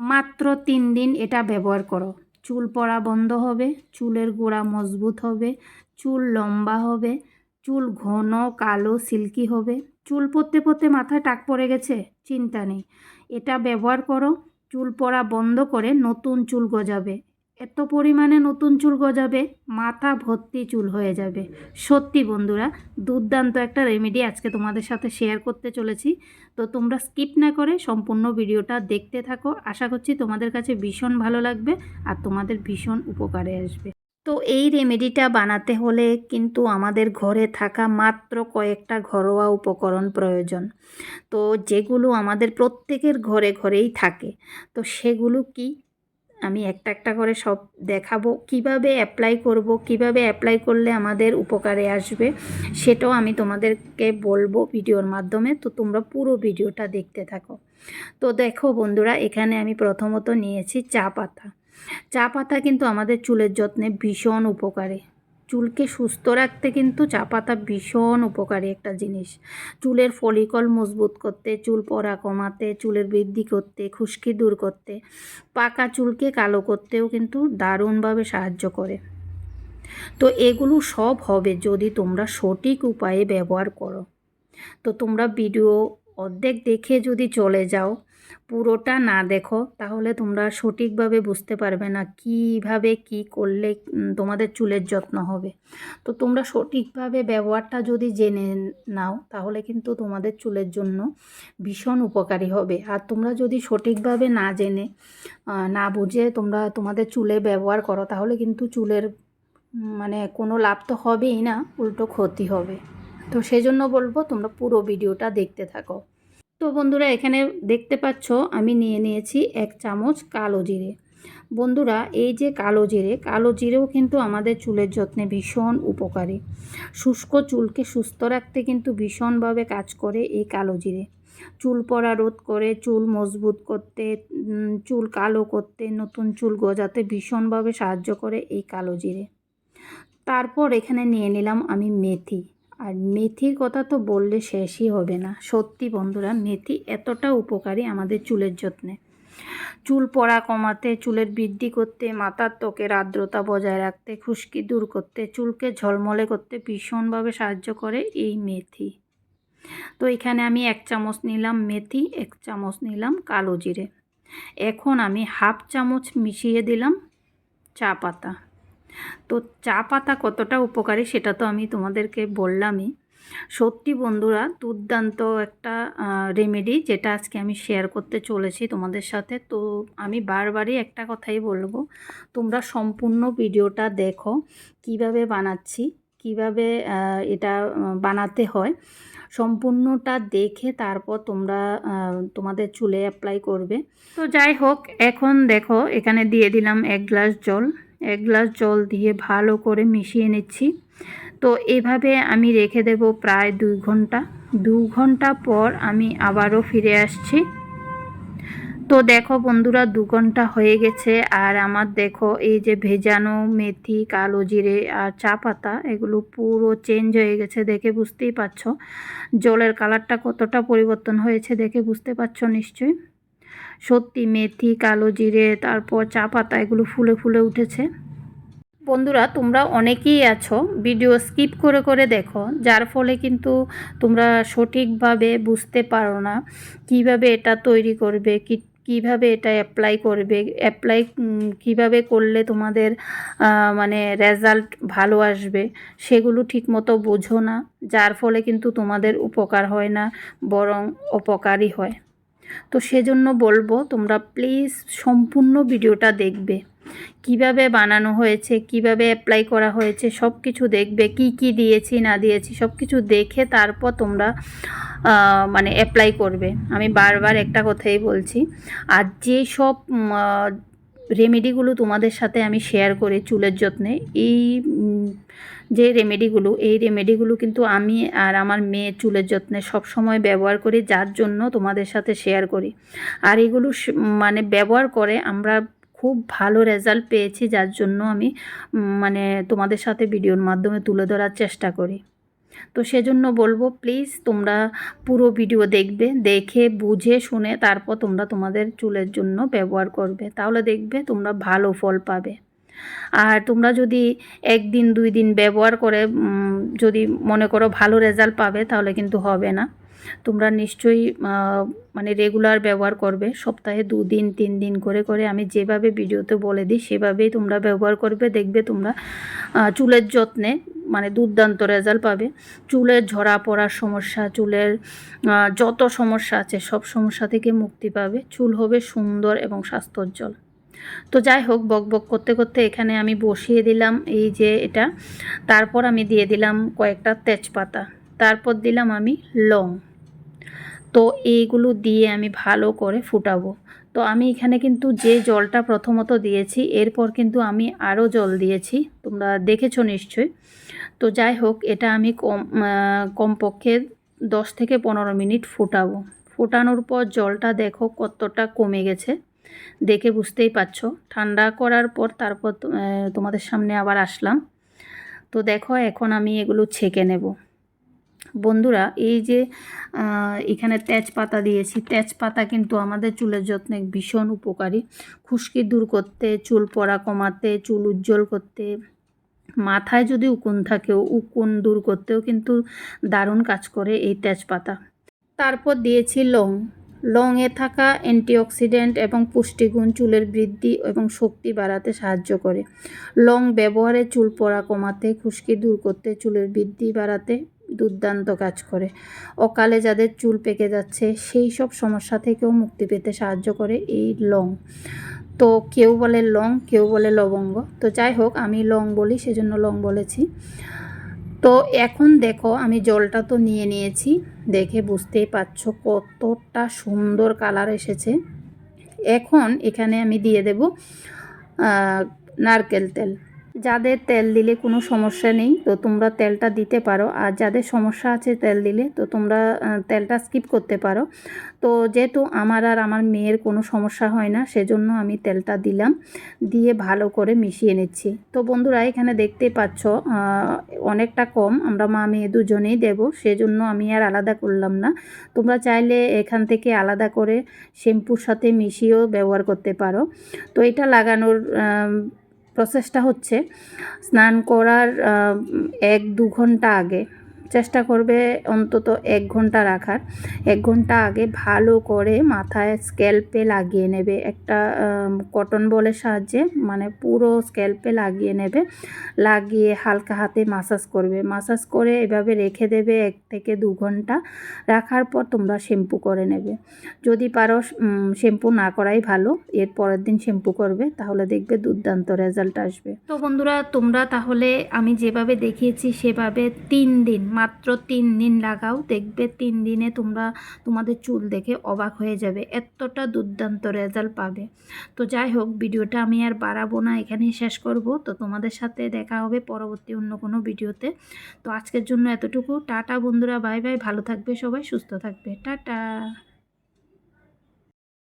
মাত্র তিন দিন এটা ব্যবহার করো। চুল পড়া বন্ধ হবে, চুলের গোড়া মজবুত হবে, চুল লম্বা হবে, চুল ঘন কালো সিল্কি হবে। চুল পড়তে পড়তে মাথায় টাক পড়ে গেছে, চিন্তা নেই। এটা ব্যবহার করো, চুল পড়া বন্ধ করে নতুন চুল গজাবে। এত পরিমাণে নতুন চুল গজাবে, মাথা ভর্তি চুল হয়ে যাবে। সত্যি বন্ধুরা, দুর্দান্ত একটা রেমেডি আজকে তোমাদের সাথে শেয়ার করতে চলেছি। তো তোমরা স্কিপ না করে সম্পূর্ণ ভিডিওটা দেখতে থাকো। আশা করছি তোমাদের কাছে ভীষণ ভালো লাগবে আর তোমাদের ভীষণ উপকারে আসবে। তো এই রেমেডিটা বানাতে হলে কিন্তু আমাদের ঘরে থাকা মাত্র কয়েকটা ঘরোয়া উপকরণ প্রয়োজন। তো যেগুলো আমাদের প্রত্যেকের ঘরে ঘরেই থাকে। তো সেগুলো কি? আমি একটা একটা করে সব দেখাবো, কীভাবে অ্যাপ্লাই করব, কীভাবে অ্যাপ্লাই করলে আমাদের উপকারে আসবে, সেটাও আমি তোমাদেরকে বলব ভিডিওর মাধ্যমে। তো তোমরা পুরো ভিডিওটা দেখতে থাকো। তো দেখো বন্ধুরা, এখানে আমি প্রথমত নিয়েছি চা পাতা। চা পাতা কিন্তু আমাদের চুলের যত্নে ভীষণ উপকারী। চুলকে সুস্থ রাখতে কিন্তু চা পাতা ভীষণ উপকারী একটা জিনিস। চুলের ফলিকল মজবুত করতে, চুল পড়া কমাতে, চুলের বৃদ্ধি করতে, খুশকি দূর করতে, পাকা চুলকে কালো করতেও কিন্তু দারুণভাবে সাহায্য করে। তো এগুলো সব হবে যদি তোমরা সঠিক উপায়ে ব্যবহার করো। তো তোমরা ভিডিও অর্ধেক দেখে যদি চলে যাও পুরোটা না দেখো, তাহলে তোমরা সঠিকভাবে বুঝতে পারবে না কীভাবে কি করলে তোমাদের চুলের যত্ন হবে। তো তোমরা সঠিকভাবে ব্যবহারটা যদি জেনে নাও, তাহলে কিন্তু তোমাদের চুলের জন্য ভীষণ উপকারী হবে। আর তোমরা যদি সঠিকভাবে না জেনে না বুঝে তোমরা তোমাদের চুলে ব্যবহার করো, তাহলে কিন্তু চুলের মানে কোনো লাভ তো হবেই না, উল্টো ক্ষতি হবে। তো সেজন্য বলব তোমরা পুরো ভিডিওটা দেখতে থাকো। তো বন্ধুরা, এখানে দেখতে পাচ্ছ, আমি নিয়ে নিয়েছি এক চামচ কালো জিরে। বন্ধুরা, এই যে কালো জিরে, কালো জিরেও কিন্তু আমাদের চুলের যত্নে ভীষণ উপকারী। শুষ্ক চুলকে সুস্থ রাখতে কিন্তু ভীষণভাবে কাজ করে এই কালো জিরে। চুল পড়া রোধ করে, চুল মজবুত করতে চুল কালো করতে, নতুন চুল গজাতে ভীষণভাবে সাহায্য করে এই কালো জিরে। তারপর এখানে নিয়ে নিলাম আমি মেথি। আর মেথির কথা তো বললে শেষই হবে না। সত্যি বন্ধুরা, মেথি এতটা উপকারী আমাদের চুলের যত্নে। চুল পড়া কমাতে, চুলের বৃদ্ধি করতে, মাথার ত্বকের আর্দ্রতা বজায় রাখতে, খুশকি দূর করতে, চুলকে ঝলমলে করতে ভীষণভাবে সাহায্য করে এই মেথি। তো এখানে আমি এক চামচ নিলাম মেথি, এক চামচ নিলাম কালো জিরে। এখন আমি হাফ চামচ মিশিয়ে দিলাম চা পাতা। তো চা পাতা কতটা উপকারী সেটা তো আমি তোমাদেরকে বললামই। সত্যি বন্ধুরা, দুর্দান্ত একটা রেমেডি যেটা আজকে আমি শেয়ার করতে চলেছি তোমাদের সাথে। তো আমি বারবারই একটা কথাই বলব, তোমরা সম্পূর্ণ ভিডিওটা দেখো কীভাবে বানাচ্ছি, কীভাবে এটা বানাতে হয়। সম্পূর্ণটা দেখে তারপর তোমরা তোমাদের চুলে অ্যাপ্লাই করবে। তো যাই হোক, এখন দেখো, এখানে দিয়ে দিলাম এক গ্লাস জল। এক গ্লাস জল দিয়ে ভালো করে মিশিয়ে নিচ্ছি। তো এভাবে আমি রেখে দেব প্রায় দুই ঘণ্টা। দু ঘণ্টা পর আমি আবারও ফিরে আসছি। তো দেখো বন্ধুরা, দু ঘণ্টা হয়ে গেছে। আর আমার দেখো এই যে ভেজানো মেথি, কালো জিরে আর চা পাতা, এগুলো পুরো চেঞ্জ হয়ে গেছে দেখে বুঝতেই পারছ। জলের কালারটা কতটা পরিবর্তন হয়েছে দেখে বুঝতে পারছ নিশ্চয়ই। সত্যি মেথি, কালো জিরে, তারপর চা পাতা, এগুলো ফুলে ফুলে উঠেছে। বন্ধুরা, তোমরা অনেকেই আছো, ভিডিও স্কিপ করে করে দেখো, যার ফলে কিন্তু তোমরা সঠিকভাবে বুঝতে পারো না, কীভাবে এটা তৈরি করবে, কি, কীভাবে এটা অ্যাপ্লাই করবে অ্যাপ্লাই কীভাবে করলে তোমাদের মানে রেজাল্ট ভালো আসবে, সেগুলো ঠিকমতো বোঝো না, যার ফলে কিন্তু তোমাদের উপকার হয় না, বরং অপকারই হয়। তো সেজন্য বলব, তোমরা প্লিজ সম্পূর্ণ ভিডিওটা দেখবে। কীভাবে বানানো হয়েছে, কীভাবে অ্যাপ্লাই করা হয়েছে সব কিছু দেখবে, কি কি দিয়েছি, না দিয়েছি সব কিছু দেখে তারপর তোমরা মানে অ্যাপ্লাই করবে। আমি বারবার একটা কথাই বলছি, আর যে সব রেমেডিগুলো তোমাদের সাথে আমি শেয়ার করি চুলের যত্নে, এই যে রেমেডিগুলো এই রেমেডিগুলো কিন্তু আমি আর আমার মেয়ে চুলের যত্নে সব সময় ব্যবহার করি, যার জন্য তোমাদের সাথে শেয়ার করি। আর এগুলো মানে ব্যবহার করে আমরা খুব ভালো রেজাল্ট পেয়েছি, যার জন্য আমি মানে তোমাদের সাথে ভিডিওর মাধ্যমে তুলে ধরার চেষ্টা করি। তো সেজন্য বলব প্লিজ তোমরা পুরো ভিডিও দেখবে, দেখে, বুঝে, শুনে তারপর তোমরা তোমাদের চুলের জন্য ব্যবহার করবে। তাহলে দেখবে তোমরা ভালো ফল পাবে। আর তোমরা যদি একদিন, দুই দিন ব্যবহার করে যদি মনে করো ভালো রেজাল্ট পাবে, তাহলে কিন্তু হবে না। তোমরা নিশ্চয়ই মানে রেগুলার ব্যবহার করবে। সপ্তাহে দুদিন তিন দিন করে করে আমি যেভাবে ভিডিওতে বলে দিই, সেভাবেই তোমরা ব্যবহার করবে। দেখবে তোমরা চুলের যত্নে মানে দুর্দান্ত রেজাল্ট পাবে। চুলের ঝরা পড়ার সমস্যা, চুলের যত সমস্যা আছে, সব সমস্যা থেকে মুক্তি পাবে। চুল হবে সুন্দর এবং স্বাস্থ্যোজ্জ্বল। তো যাই হোক, বক বক করতে করতে এখানে আমি বসিয়ে দিলাম এই যে এটা। তারপর আমি দিয়ে দিলাম কয়েকটা তেজপাতা। তারপর দিলাম আমি লং। তো এইগুলো দিয়ে আমি ভালো করে ফুটাবো। তো আমি এখানে কিন্তু যে জলটা প্রথমত দিয়েছি, এরপর কিন্তু আমি আরও জল দিয়েছি। তোমরা দেখেছ নিশ্চয়ই। তো যাই হোক, এটা আমি কম কমপক্ষে দশ থেকে পনেরো মিনিট ফুটাবো। ফোটানোর পর জলটা দেখো কতটা কমে গেছে, দেখে বুঝতেই পারছ। ঠান্ডা করার পর তারপর তোমাদের সামনে আবার আসলাম। তো দেখো, এখন আমি এগুলো ছেঁকে নেব। বন্ধুরা, এই যে এখানে তেজপাতা দিয়েছি। তেজপাতা কিন্তু আমাদের চুলের যত্নে ভীষণ উপকারী। খুশকি দূর করতে, চুল পড়া কমাতে, চুল উজ্জ্বল করতে, মাথায় যদি উকুন থাকে, উকুন দূর করতেও কিন্তু দারুণ কাজ করে এই তেজপাতা। তারপর দিয়েছি লং। লংয়ে থাকা অ্যান্টিঅক্সিডেন্ট এবং পুষ্টিগুণ চুলের বৃদ্ধি এবং শক্তি বাড়াতে সাহায্য করে। লং ব্যবহারে চুল পড়া কমাতে, খুশকি দূর করতে, চুলের বৃদ্ধি বাড়াতে দুর্দান্ত কাজ করে। অকালে যাদের চুল পেকে যাচ্ছে, সেই সব সমস্যা থেকেও মুক্তি পেতে সাহায্য করে এই লং। তো কেউ বলে লং, কেউ বলে লবঙ্গ। তো যাই হোক, আমি লং বলি, সেজন্য লং বলেছি। তো এখন দেখো, আমি জলটা তো নিয়ে নিয়েছি। দেখে বুঝতেই পারছ কতটা সুন্দর কালার এসেছে। এখন এখানে আমি দিয়ে দেব নারকেল তেল। যাদের তেল দিলে কোনো সমস্যা নেই, তো তোমরা তেলটা দিতে পারো। আর যাদের সমস্যা আছে তেল দিলে, তো তোমরা তেলটা স্কিপ করতে পারো। তো যেহেতু আমার আর আমার মেয়ের কোনো সমস্যা হয় না, সেজন্য আমি তেলটা দিলাম। দিয়ে ভালো করে মিশিয়ে নিচ্ছি। তো বন্ধুরা, এখানে দেখতে পাচ্ছ অনেকটা কম। আমরা মা মেয়ে দুজনেই দেবো, সেজন্য আমি আর আলাদা করলাম না। তোমরা চাইলে এখান থেকে আলাদা করে শ্যাম্পুর সাথে মিশিয়েও ব্যবহার করতে পারো। তো এটা লাগানোর প্রসেসটা হচ্ছে। স্নান করার এক দু ঘণ্টা আগে। চেষ্টা করবে অন্তত এক ঘণ্টা রাখার। এক ঘণ্টা আগে ভালো করে মাথায় স্ক্যাল্পে লাগিয়ে নেবে। একটা কটন বলের সাহায্যে মানে পুরো স্ক্যাল্পে লাগিয়ে নেবে। লাগিয়ে হালকা হাতে মাসাজ করবে। মাসাজ করে এভাবে রেখে দেবে এক থেকে দু ঘণ্টা। রাখার পর তোমরা শ্যাম্পু করে নেবে। যদি পারো শ্যাম্পু না করাই ভালো। এর পরের দিন শ্যাম্পু করবে, তাহলে দেখবে দুর্দান্ত রেজাল্ট আসবে। তো বন্ধুরা, তোমরা তাহলে আমি যেভাবে দেখিয়েছি, সেভাবে তিন দিন মাত্র তিন দিন লাগাও, দেখবে তিন দিনে তোমরা তোমাদের চুল দেখে অবাক হয়ে যাবে, এতটা দুর্দান্ত রেজাল্ট পাবে। তো যাই হোক, ভিডিওটা আমি আর বাড়াবো না, এখানেই শেষ করব। তো তোমাদের সাথে দেখা হবে পরবর্তী অন্য কোনো ভিডিওতে। তো আজকের জন্য এতটুকু, টাটা বন্ধুরা, বাই বাই, ভালো থাকবে সবাই, সুস্থ থাকবে, টাটা।